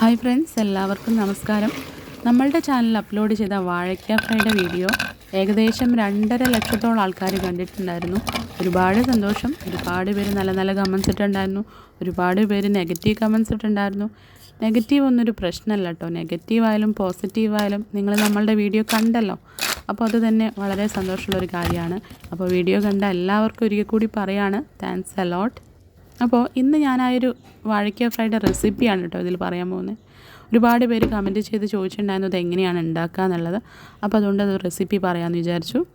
Hi friends എല്ലാവർക്കും നമസ്കാരം. നമ്മളുടെ ചാനൽ അപ്ലോഡ് ചെയ്ത വാഴയ്ക്ക ഫ്രൈയുടെ വീഡിയോ ഏകദേശം രണ്ടര ലക്ഷത്തോളം ആൾക്കാർ കണ്ടിട്ടുണ്ടായിരുന്നു. ഒരുപാട് സന്തോഷം. ഒരുപാട് പേര് നല്ല നല്ല കമൻസ് ഇട്ടുണ്ടായിരുന്നു ഒരുപാട് പേര് നെഗറ്റീവ് കമൻസ് ഇട്ടുണ്ടായിരുന്നു നെഗറ്റീവ് ഒന്നൊരു പ്രശ്നമല്ല കേട്ടോ. നെഗറ്റീവ് ആയാലും പോസിറ്റീവ് ആയാലും നിങ്ങൾ നമ്മളുടെ വീഡിയോ കണ്ടല്ലോ. അപ്പോൾ അത് തന്നെ വളരെ സന്തോഷമുള്ളൊരു കാര്യമാണ്. അപ്പോൾ വീഡിയോ കണ്ട എല്ലാവർക്കും ഒരിക്കൽ കൂടി പറയാണ്. താങ്ക്സ് അലോട്ട് അപ്പോൾ ഇന്ന് ഞാനായൊരു വാഴയ്ക്ക ഫ്രൈഡ് റെസിപ്പിയാണ് കേട്ടോ ഇതിൽ പറയാൻ പോകുന്നത്. ഒരുപാട് പേര് കമന്റ് ചെയ്ത് ചോദിച്ചിട്ടുണ്ടായിരുന്നു ഇത് എങ്ങനെയാണ് ഉണ്ടാക്കുക എന്നുള്ളത്. അപ്പോൾ അതുകൊണ്ട് അത് റെസിപ്പി പറയാമെന്ന് വിചാരിച്ചു.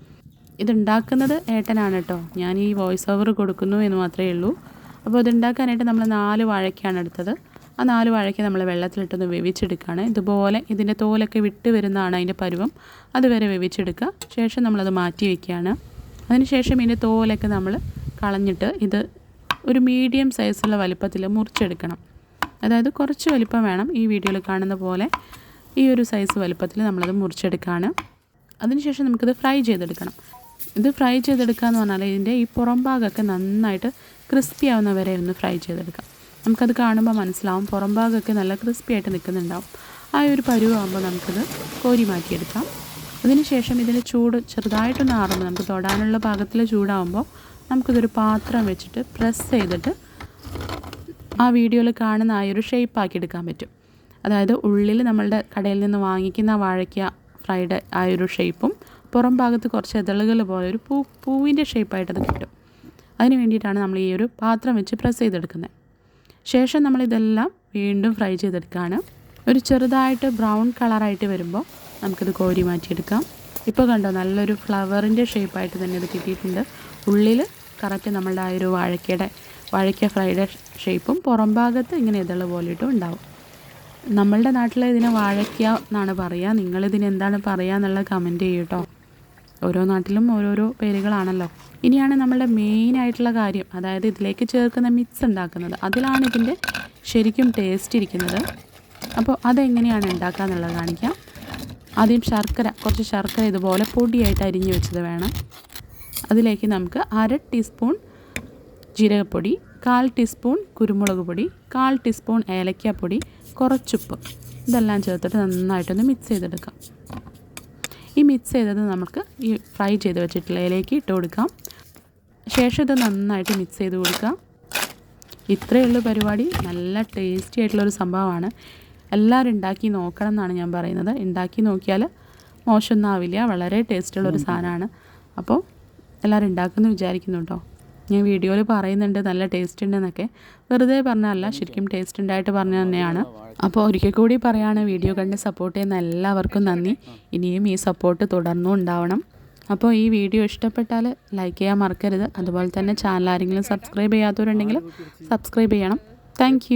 ഇതുണ്ടാക്കുന്നത് ഏട്ടനാണ് കേട്ടോ. ഞാൻ ഈ വോയിസ് ഓവർ കൊടുക്കുന്നു എന്ന് മാത്രമേ ഉള്ളൂ. അപ്പോൾ ഇത് ഉണ്ടാക്കാനായിട്ട് നമ്മൾ നാല് വാഴയ്ക്കാണ് എടുത്തത്. ആ നാല് വാഴയ്ക്ക നമ്മൾ വെള്ളത്തിലിട്ടൊന്ന് വേവിച്ചെടുക്കുകയാണ്. ഇതുപോലെ ഇതിന്റെ തോലൊക്കെ വിട്ട് വരുന്നതാണ് അതിന്റെ പരുവം. അതുവരെ വേവിച്ചെടുക്കുക. ശേഷം നമ്മളത് മാറ്റി വയ്ക്കുകയാണ്. അതിനുശേഷം ഇതിന്റെ തോലൊക്കെ നമ്മൾ കളഞ്ഞിട്ട് ഇത് ഒരു മീഡിയം സൈസുള്ള വലിപ്പത്തിൽ മുറിച്ചെടുക്കണം. അതായത് കുറച്ച് വലിപ്പം വേണം ഈ വീഡിയോയിൽ കാണുന്ന പോലെ ഈ ഒരു സൈസ് വലിപ്പത്തിൽ നമ്മളത് മുറിച്ചെടുക്കുകയാണ് അതിനുശേഷം നമുക്കിത് ഫ്രൈ ചെയ്തെടുക്കണം. ഇത് ഫ്രൈ ചെയ്തെടുക്കുക എന്ന് പറഞ്ഞാൽ ഇതിന്റെ ഈ പുറം ഭാഗമൊക്കെ നന്നായിട്ട് ക്രിസ്പി ആവുന്ന വരെ ഒന്ന് ഫ്രൈ ചെയ്തെടുക്കാം. നമുക്കത് കാണുമ്പോൾ മനസ്സിലാവും പുറം ഭാഗമൊക്കെ നല്ല ക്രിസ്പി ആയിട്ട് നിൽക്കുന്നുണ്ടാവും. ആ ഒരു പരുവാകുമ്പോൾ നമുക്കിത് കോരി മാറ്റിയെടുക്കാം. അതിനുശേഷം ഇതിന്റെ ചൂട് ചെറുതായിട്ടൊന്ന് ആറുമ്പോൾ നമുക്ക് തൊടാനുള്ള ഭാഗത്തിൽ ചൂടാകുമ്പോൾ നമുക്കിതൊരു പാത്രം വെച്ചിട്ട് പ്രസ് ചെയ്തിട്ട് ആ വീഡിയോയിൽ കാണുന്ന ആ ഒരു ഷേപ്പ് ആക്കി എടുക്കാൻ പറ്റും. അതായത് ഉള്ളിൽ നമ്മളുടെ കടയിൽ നിന്ന് വാങ്ങിക്കുന്ന വാഴയ്ക്ക ഫ്രൈഡ് ആ ഒരു ഷേപ്പും പുറം ഭാഗത്ത് കുറച്ച് ഇതളുകൾ പോലെ ഒരു പൂ പൂവിന്റെ ഷേപ്പായിട്ടത് കിട്ടും. അതിന് വേണ്ടിയിട്ടാണ് നമ്മൾ ഈ ഒരു പാത്രം വെച്ച് പ്രസ് ചെയ്തെടുക്കുന്നത്. ശേഷം നമ്മളിതെല്ലാം വീണ്ടും ഫ്രൈ ചെയ്തെടുക്കുകയാണ്. ഒരു ചെറുതായിട്ട് ബ്രൗൺ കളറായിട്ട് വരുമ്പോൾ നമുക്കിത് കോരി മാറ്റിയെടുക്കാം. ഇപ്പോൾ കണ്ടോ നല്ലൊരു ഫ്ലവറിന്റെ ഷേപ്പായിട്ട് തന്നെ ഇത് കിട്ടിയിട്ടുണ്ട്. ഉള്ളിൽ കറക്റ്റ് നമ്മളുടെ ആ ഒരു വാഴക്കയുടെ വാഴയ്ക്ക ഫ്രൈഡ് ഷേപ്പും പുറം ഭാഗത്ത് ഇങ്ങനെ ഇതൾ പോലെയിട്ടും ഉണ്ടാവും. നമ്മളുടെ നാട്ടിൽ ഇതിനെ വാഴയ്ക്ക എന്നാണ് പറയുക നിങ്ങളിതിന് എന്താണ് പറയുക എന്നുള്ള കമന്റ് ചെയ്യൂട്ടോ ഓരോ നാട്ടിലും ഓരോരോ പേരുകളാണല്ലോ. ഇനിയാണ് നമ്മളുടെ മെയിൻ ആയിട്ടുള്ള കാര്യം. അതായത് ഇതിലേക്ക് ചേർക്കുന്ന മിക്സ് ഉണ്ടാക്കുന്നത്. അതിലാണ് ഇതിന്റെ ശരിക്കും ടേസ്റ്റ് ഇരിക്കുന്നത്. അപ്പോൾ അതെങ്ങനെയാണ് ഉണ്ടാക്കുക എന്നുള്ളത് കാണിക്കാം. ആദ്യം ശർക്കര കുറച്ച് ശർക്കര ഇതുപോലെ പൊടിയായിട്ട് അരിഞ്ഞു വെച്ചത് വേണം. അതിലേക്ക് നമുക്ക് അര ടീസ്പൂൺ ജീരകപ്പൊടി കാൽ ടീസ്പൂൺ കുരുമുളക് പൊടി കാൽ ടീസ്പൂൺ ഏലക്കാപ്പൊടി കുറച്ചുപ്പ്. ഇതെല്ലാം ചേർത്തിട്ട് നന്നായിട്ടൊന്ന് മിക്സ് ചെയ്തെടുക്കാം. ഈ മിക്സ് ചെയ്തത് നമുക്ക് ഈ ഫ്രൈ ചെയ്ത് വെച്ചിട്ടുള്ള ഇലയിലേക്ക് ഇട്ട് കൊടുക്കാം. ശേഷം ഇത് നന്നായിട്ട് മിക്സ് ചെയ്ത് കൊടുക്കാം. ഇത്രയേ ഉള്ളൂ പരിപാടി. നല്ല ടേസ്റ്റി ആയിട്ടുള്ളൊരു സംഭവമാണ്. എല്ലാവരും ഉണ്ടാക്കി നോക്കണം എന്നാണ് ഞാൻ പറയുന്നത്. ഉണ്ടാക്കി നോക്കിയാൽ മോശമൊന്നും ആവില്ല വളരെ ടേസ്റ്റുള്ളൊരു സാധനമാണ്. അപ്പോൾ എല്ലാവരും ഉണ്ടാക്കുമെന്ന് വിചാരിക്കുന്നു കേട്ടോ. ഞാൻ വീഡിയോയിൽ പറയുന്നുണ്ട് നല്ല ടേസ്റ്റ് ഉണ്ടെന്നൊക്കെ. വെറുതെ പറഞ്ഞല്ല ശരിക്കും ടേസ്റ്റ് ഉണ്ടായിട്ട് പറഞ്ഞ തന്നെയാണ്. അപ്പോൾ ഒരിക്കൽ കൂടി പറയാണ് വീഡിയോ കണ്ട് സപ്പോർട്ട് ചെയ്യുന്ന എല്ലാവർക്കും നന്ദി. ഇനിയും ഈ സപ്പോർട്ട് തുടർന്നും ഉണ്ടാവണം. അപ്പോൾ ഈ വീഡിയോ ഇഷ്ടപ്പെട്ടാൽ ലൈക്ക് ചെയ്യാൻ മറക്കരുത്. അതുപോലെ തന്നെ ചാനൽ ആരെങ്കിലും സബ്സ്ക്രൈബ് ചെയ്യാത്തവരുണ്ടെങ്കിൽ സബ്സ്ക്രൈബ് ചെയ്യണം. താങ്ക്